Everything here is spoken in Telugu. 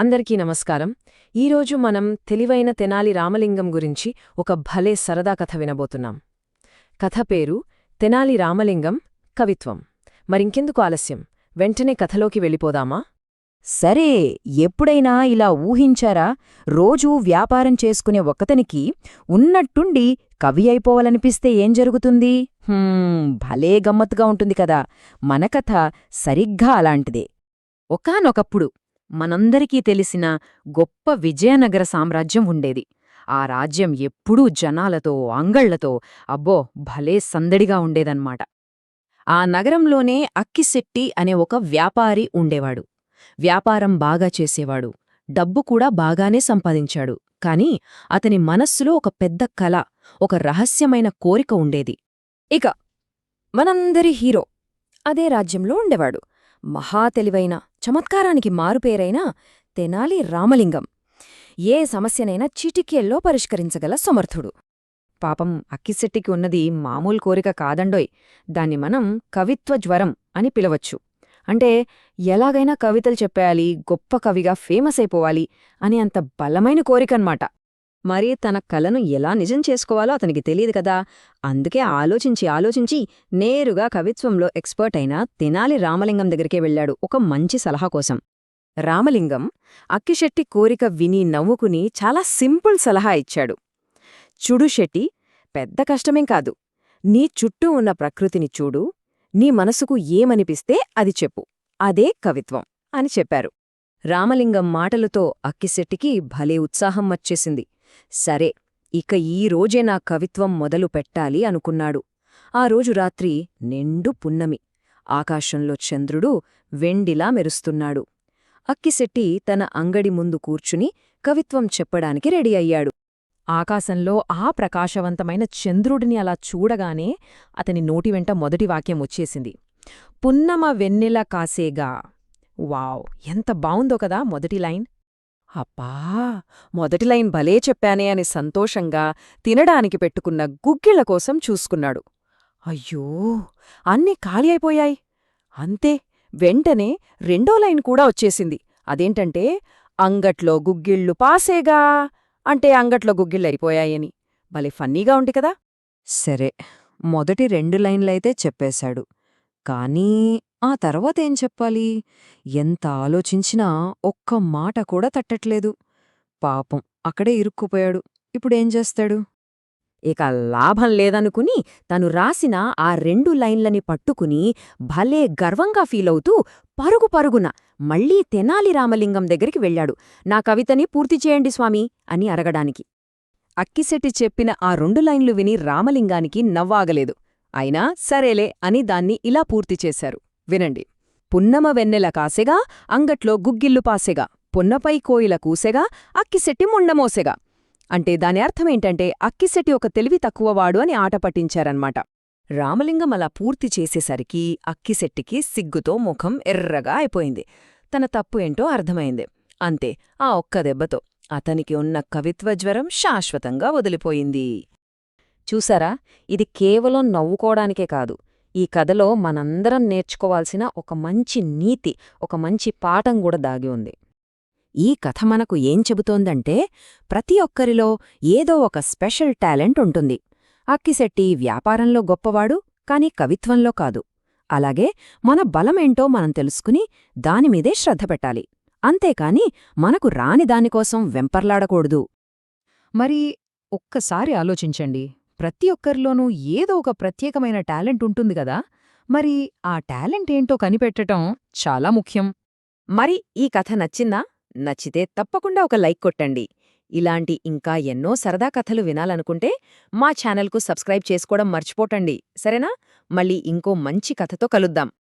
అందరికీ నమస్కారం. ఈరోజు మనం తెలివైన తెనాలి రామలింగం గురించి ఒక భలే సరదా కథ వినబోతున్నాం. కథ పేరు తెనాలి రామలింగం కవిత్వం. మరింకెందుకు ఆలస్యం? వెంటనే కథలోకి వెళ్ళిపోదామా? సరే ఎప్పుడైనా ఇలా ఊహించారా? రోజూ వ్యాపారం చేసుకునే ఒక్కతనికి ఉన్నట్టుండి కవి అయిపోవాలనిపిస్తే ఏం జరుగుతుంది? భలే గమ్మత్తుగా ఉంటుంది కదా. మన కథ సరిగ్గా అలాంటిదే. ఒకానొకప్పుడు మనందరికీ తెలిసిన గొప్ప విజయనగర సామ్రాజ్యం ఉండేది. ఆ రాజ్యం ఎప్పుడూ జనాలతో అంగళ్ళతో అబ్బో భలే సందడిగా ఉండేదన్మాట ఆ నగరంలోనే అక్కిశెట్టి అనే ఒక వ్యాపారి ఉండేవాడు. వ్యాపారం బాగా చేసేవాడు. డబ్బు కూడా బాగానే సంపాదించాడు. కాని అతని మనస్సులో ఒక పెద్ద కల ఒక రహస్యమైన కోరిక ఉండేది. ఇక మనందరి హీరో అదే రాజ్యంలో ఉండేవాడు. మహా తెలివైన చమత్కారానికి మారుపేరైన తెనాలి రామలింగం. ఏ సమస్యనైనా చిటికెల్లో పరిష్కరించగల సమర్థుడు. పాపం అక్కిశెట్టికి ఉన్నది మామూలు కోరిక కాదండోయ్. దాన్ని మనం కవిత్వ జ్వరం అని పిలవచ్చు. అంటే ఎలాగైనా కవితలు చెప్పేయాలి గొప్ప కవిగా ఫేమస్ అయిపోవాలి అని అంత బలమైన కోరికన్మాట. మరి తన కలను ఎలా నిజం చేసుకోవాలో అతనికి తెలియదు కదా. అందుకే ఆలోచించి ఆలోచించి నేరుగా కవిత్వంలో ఎక్స్పర్ట్ అయిన తెనాలి రామలింగం దగ్గరికే వెళ్ళాడు ఒక మంచి సలహా కోసం. రామలింగం అక్కిశెట్టి కోరిక విని నవ్వుకుని చాలా సింపుల్ సలహా ఇచ్చాడు. చూడు శెట్టి పెద్ద కష్టమేం కాదు. నీ చుట్టూ ఉన్న ప్రకృతిని చూడు. నీ మనసుకు ఏమనిపిస్తే అది చెప్పు. అదే కవిత్వం అని చెప్పారు. రామలింగం మాటలతో అక్కిశెట్టికి భలే ఉత్సాహం వచ్చేసింది. సరే ఇక ఈ రోజే నా కవిత్వం మొదలు పెట్టాలి అనుకున్నాడు. ఆ రోజు రాత్రి నిండు పున్నమి. ఆకాశంలో చంద్రుడు వెండిలా మెరుస్తున్నాడు. అక్కిశెట్టి తన అంగడి ముందు కూర్చుని కవిత్వం చెప్పడానికి రెడీ అయ్యాడు. ఆకాశంలో ఆ ప్రకాశవంతమైన చంద్రుడిని అలా చూడగానే అతని నోటి వెంట మొదటి వాక్యం వచ్చేసింది. పున్నమ వెన్నెల కాసేగా. వావ్ ఎంత బావుందో కదా మొదటి లైన్. అబ్బా మొదటి లైన్ భలే చెప్పానే అని సంతోషంగా తినడానికి పెట్టుకున్న గుగ్గిళ్ళ కోసం చూసుకున్నాడు. అయ్యో అన్నీ ఖాళీ అయిపోయాయి. అంతే వెంటనే రెండో లైన్ కూడా వచ్చేసింది. అదేంటంటే అంగట్లో గుగ్గిళ్ళు పాసేగా అంటే అంగట్లో గుగ్గిళ్ళయిపోయాయని భలే ఫన్నీగా ఉంది కదా. సరే మొదటి రెండు లైన్లైతే చెప్పేశాడు. కానీ ఆ తర్వాతేం చెప్పాలి? ఎంత ఆలోచించినా ఒక్క మాట కూడా తట్టట్లేదు. పాపం అక్కడే ఇరుక్కుపోయాడు. ఇప్పుడేం చేస్తాడు? ఇక లాభం లేదనుకుని తను రాసిన ఆ రెండు లైన్లని పట్టుకుని భలే గర్వంగా ఫీలవుతూ పరుగు పరుగున మళ్ళీ తెనాలి రామలింగం దగ్గరికి వెళ్ళాడు. నా కవితని పూర్తి చేయండి స్వామి అని అరగడానికి. అక్కిశెట్టి చెప్పిన ఆ రెండు లైన్లు విని రామలింగానికి నవ్వాగలేదు. అయినా సరేలే అని దాన్ని ఇలా పూర్తి చేశారు. వినండి. పున్నమ వెన్నెల కాసెగా అంగట్లో గుగ్గిల్లు పాసెగా పున్నపై కోయిల కూసెగా అక్కిసెట్టి ముండమోసెగా అంటే దాని అర్థమేంటంటే అక్కిసెట్టి ఒక తెలివి తక్కువవాడు అని ఆట పట్టించారన్నమాట. రామలింగం అలా పూర్తి చేసేసరికి అక్కిసెట్టికి సిగ్గుతో ముఖం ఎర్రగా అయిపోయింది. తన తప్పు ఏంటో అర్థమైంది. అంతే ఆ ఒక్క దెబ్బతో అతనికి ఉన్న కవిత్వజ్వరం శాశ్వతంగా వదిలిపోయింది. చూసారా? ఇది కేవలం నవ్వుకోవడానికే కాదు. ఈ కథలో మనందరం నేర్చుకోవాల్సిన ఒక మంచి నీతి ఒక మంచి పాఠం కూడా దాగి ఉంది. ఈ కథ మనకు ఏం చెబుతోందంటే ప్రతి ఒక్కరిలో ఏదో ఒక స్పెషల్ టాలెంట్ ఉంటుంది. అక్కిశెట్టి వ్యాపారంలో గొప్పవాడు కాని కవిత్వంలో కాదు. అలాగే మన బలమేంటో మనం తెలుసుకుని దానిమీదే శ్రద్ధ పెట్టాలి. అంతేకాని మనకు రాని దానికోసం వెంపర్లాడకూడదు. మరి ఒక్కసారి ఆలోచించండి. ప్రతి ఒక్కరిలోనూ ఏదో ఒక ప్రత్యేకమైన టాలెంట్ ఉంటుంది కదా? మరి ఆ టాలెంట్ ఏంటో కనిపెట్టటం చాలా ముఖ్యం. మరి ఈ కథ నచ్చిందా? నచ్చితే తప్పకుండా ఒక లైక్ కొట్టండి. ఇలాంటి ఇంకా ఎన్నో సరదా కథలు వినాలనుకుంటే మా ఛానల్కు సబ్స్క్రైబ్ చేసుకోవడం మర్చిపోటండి సరేనా? మళ్ళీ ఇంకో మంచి కథతో కలుద్దాం.